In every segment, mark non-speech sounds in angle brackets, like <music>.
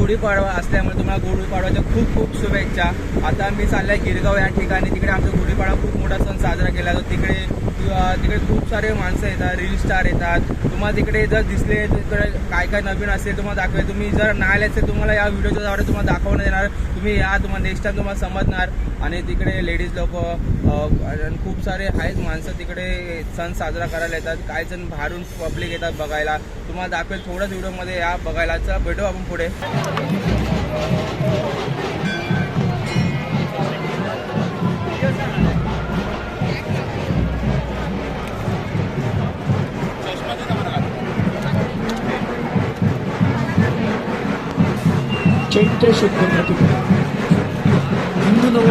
गुढीपाडवा असल्यामुळे तुम्हाला गुढीपाडवाच्या खूप खूप शुभेच्छा. आता मी चाललो आहे गिरगाव या ठिकाणी. तिकडे आमचा गुढीपाडवा खूप मोठा सण साजरा केला जातो. तिकडे तिकडे खूप सारे माणसं येतात रील स्टार येतात. तुम्हाला तिकडे जर दिसले तिकडे काय काय नवीन असेल तुम्हाला दाखवेल. तुम्ही जर नाही आले असेल तुम्हाला या व्हिडिओच्या द्वारे तुम्हाला दाखवण्यात येणार. तुम्ही या तुम्हाला नेक्स्ट टाइम तुम्हाला समजणार. आणि तिकडे लेडीज लोक खूप सारे आहेत माणसं तिकडे सण साजरा करायला येतात. काही जण बाहेरून पब्लिक येतात बघायला. तुम्हाला दाखवेल थोड्याच व्हिडिओमध्ये या बघायला चला भेटू आपण पुढे. సంతోషం పొందుతుంది ఇందులో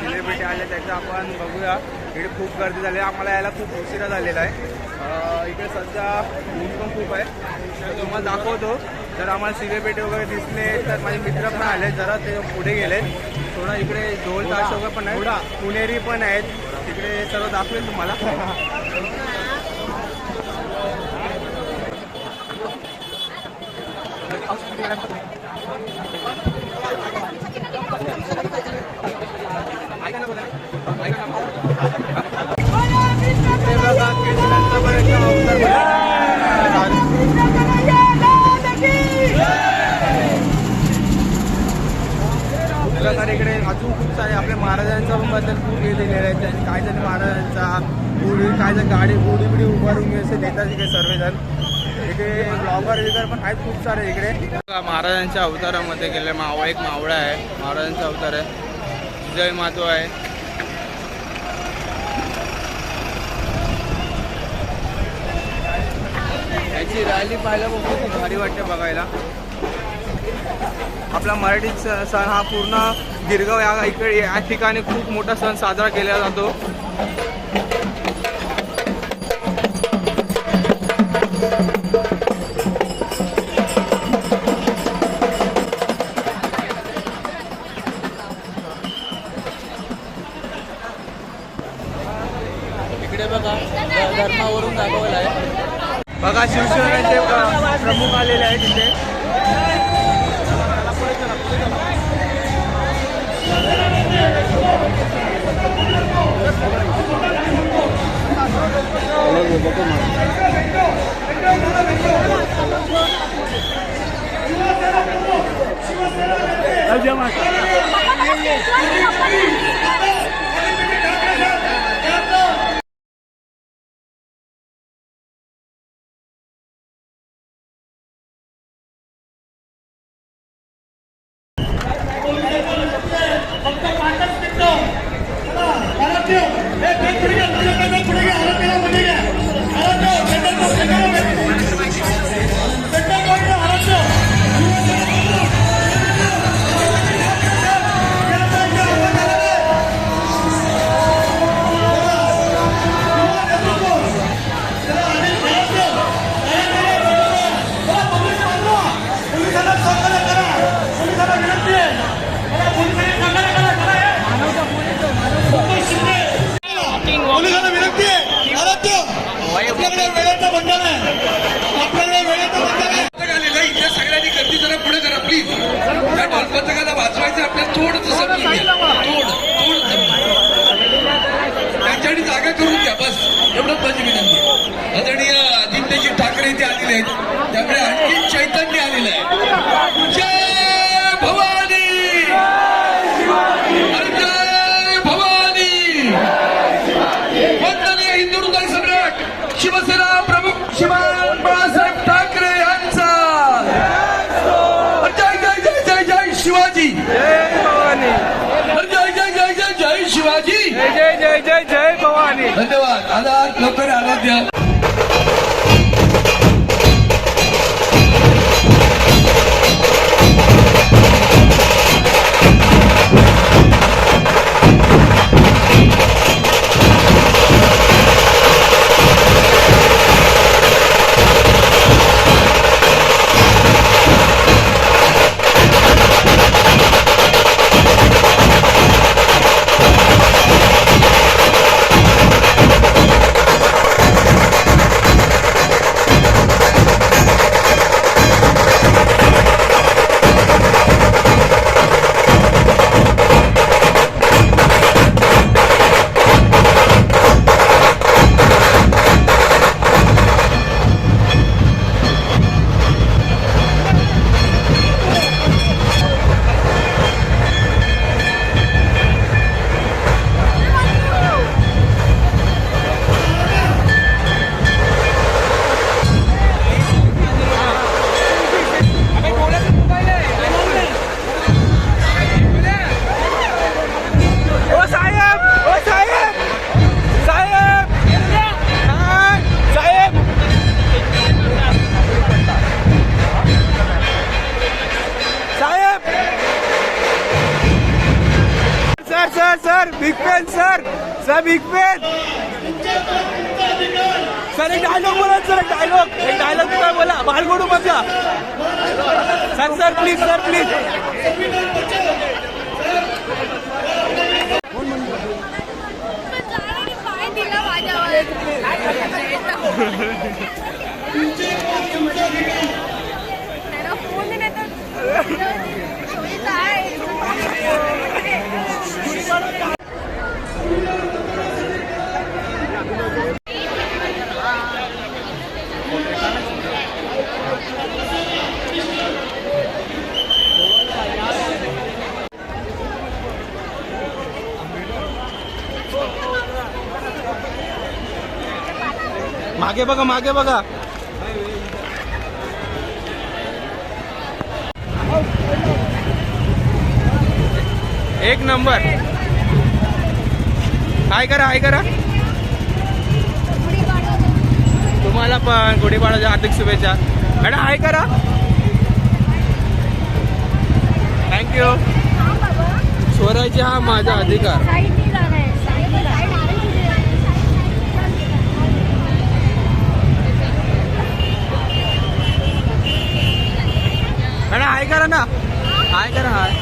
सेलिब्रिटी आले त्याचं आपण बघूया. इकडे खूप गर्दी झाली. आम्हाला यायला खूप उशिरा झालेला आहे. इकडे सध्या ऊन पण खूप आहे. तर तुम्हाला दाखवतो. जर आम्हाला सेलिब्रिटी वगैरे दिसले तर माझे मित्र पण आले. जरा ते पुढे गेले थोडा इकडे ढोल ताश वगैरे पण आहे पुणेरी पण आहेत. तिकडे सर्व दाखवेल तुम्हाला. <laughs> <laughs> ऐका ना बोला. ऐका ना. इकडे बघा, केशरांचा पण एकदम अवतार बघा. प्रकारे इकडे अजून खूप सारे आपल्या महाराजांचा पण बद्दल खूप हे दिलेलं आहे. त्यांनी काय जण महाराजांचा गुढी काय जण गाडी गुढी बिडी उभारून असे देतात इकडे सर्वजण. इकडे ब्लॉगर वगैरे पण आहेत खूप सारे इकडे. महाराजांच्या अवतारामध्ये गेले. मावळा एक मावळा आहे. महाराजांचा अवतार आहे. जय मातो आहे. याची रॅली पाहायला पण खूप भारी वाटते बघायला. आपला मराठी सण हा पूर्ण गिरगाव या इकडे या ठिकाणी खूप मोठा सण साजरा केला जातो. इकडे बघा धर्मावरून दाखवलं आहे. बघा शिवसेनेचे प्रमुख आलेले आहेत तिथे Andiamo a casa. Sir sir sir big pen sir sir big pen sir एक डायलॉग बोला सर एक डायलॉग एक डायलॉग काय बोला? बालगोडू बघा sir sir please sir please पाय दिला माझ्यावर त्याला फोन नाही तर काय मागे बघा मागे बघा. एक नंबर. काय करा काय करा? तुम्हाला पण गुढीपाडाच्या हार्दिक शुभेच्छा. मॅडम हाय करा. थँक्यू स्वराज्य हा माझा अधिकार. हाय करा ना. हाय करा हाय.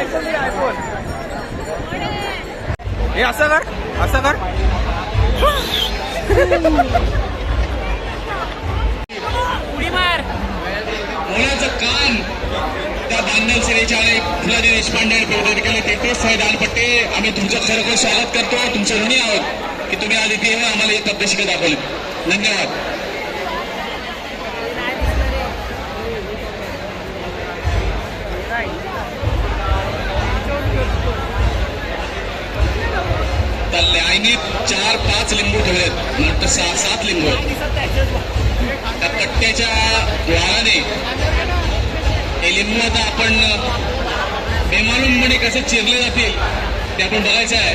आयफोन हे असं कर असं कर. मुलाचं कान त्या बांधल सेनेच्या फुलाजी देशपांडे आणि प्रबोधन केले ते तेच साहेब पट्टे आम्ही तुमचं खरोखर स्वागत करतो तुमचे ऋणी आहोत की तुम्ही आज इथे आम्हाला एक तब्यशिका दाखवली. धन्यवाद. त्या आईने चार पाच लिंबू ठेवलेत नंतर सहा सात लिंबू आहेत. त्या पट्ट्याच्या द्वाराने हे लिंबू आता आपण बेमालूमपणे कसे चिरले जातील ते आपण बघायचं आहे.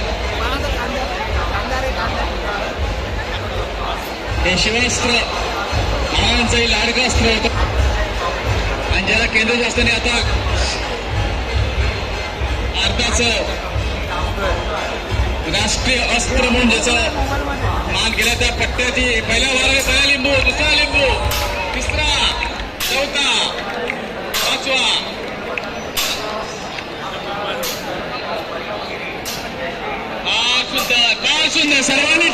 हे शिवास्त्र महाराजांचंही लाडकं अस्त्र होतं. आणि ज्याला केंद्र असताना आता भारताचं राष्ट्रीय अस्त्र म्हणून ज्याचा मान केला त्या पट्ट्याची पहिल्या वारा पहिला लिंबू दुसरा लिंबू तिसरा चौथा पाचवा. फार सुंदर काय सुंदर सर्वांनी